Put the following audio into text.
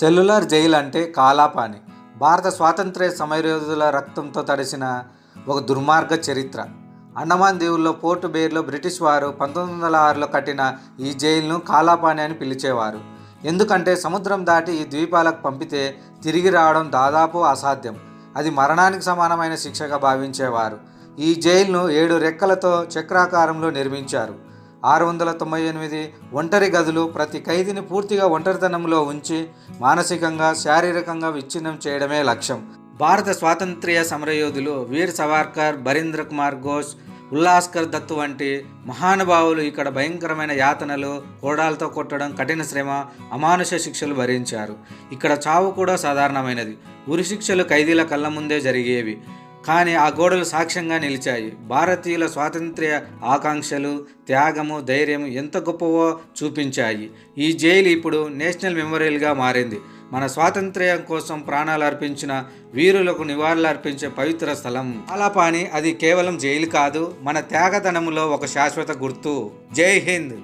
Cellular jail అంటే కాలాపాని. భారత స్వాతంత్ర్య సమరయోధుల రక్తంతో తడిసిన ఒక దుర్మార్గ చరిత్ర. అండమాన్ దీవుల్లో పోర్టు బేర్లో బ్రిటిష్ వారు పంతొమ్మిది వందల ఆరులో కట్టిన ఈ జైలును కాలాపాని అని పిలిచేవారు. ఎందుకంటే సముద్రం దాటి ఈ ద్వీపాలకు పంపితే తిరిగి రావడం దాదాపు అసాధ్యం. అది మరణానికి సమానమైన శిక్షగా భావించేవారు. ఈ జైలును ఏడు రెక్కలతో చక్రాకారంలో నిర్మించారు. ఆరు వందల తొంభై ఎనిమిది ఒంటరి గదులు ప్రతి ఖైదీని పూర్తిగా ఒంటరితనంలో ఉంచి మానసికంగా శారీరకంగా విచ్ఛిన్నం చేయడమే లక్ష్యం. భారత స్వాతంత్ర్య సమరయోధులు వీర్ సవార్కర్ బరీంద్ర కుమార్ ఘోష్ ఉల్లాస్కర్ దత్ వంటి మహానుభావులు ఇక్కడ భయంకరమైన యాతనలు కోడాలతో కొట్టడం కఠిన శ్రమ అమానుష శిక్షలు భరించారు. ఇక్కడ చావు కూడా సాధారణమైనది. ఉరి శిక్షలు ఖైదీల కళ్ళ ముందే జరిగేవి. కానీ ఆ గోడలు సాక్ష్యంగా నిలిచాయి. భారతీయుల స్వాతంత్ర్య ఆకాంక్షలు త్యాగము ధైర్యము ఎంత గొప్పవో చూపించాయి. ఈ జైలు ఇప్పుడు నేషనల్ మెమోరియల్గా మారింది. మన స్వాతంత్ర్యం కోసం ప్రాణాలు అర్పించిన వీరులకు నివాళులు అర్పించే పవిత్ర స్థలం. అలాపాని అది కేవలం జైలు కాదు మన త్యాగతనములో ఒక శాశ్వత గుర్తు. జై హింద్!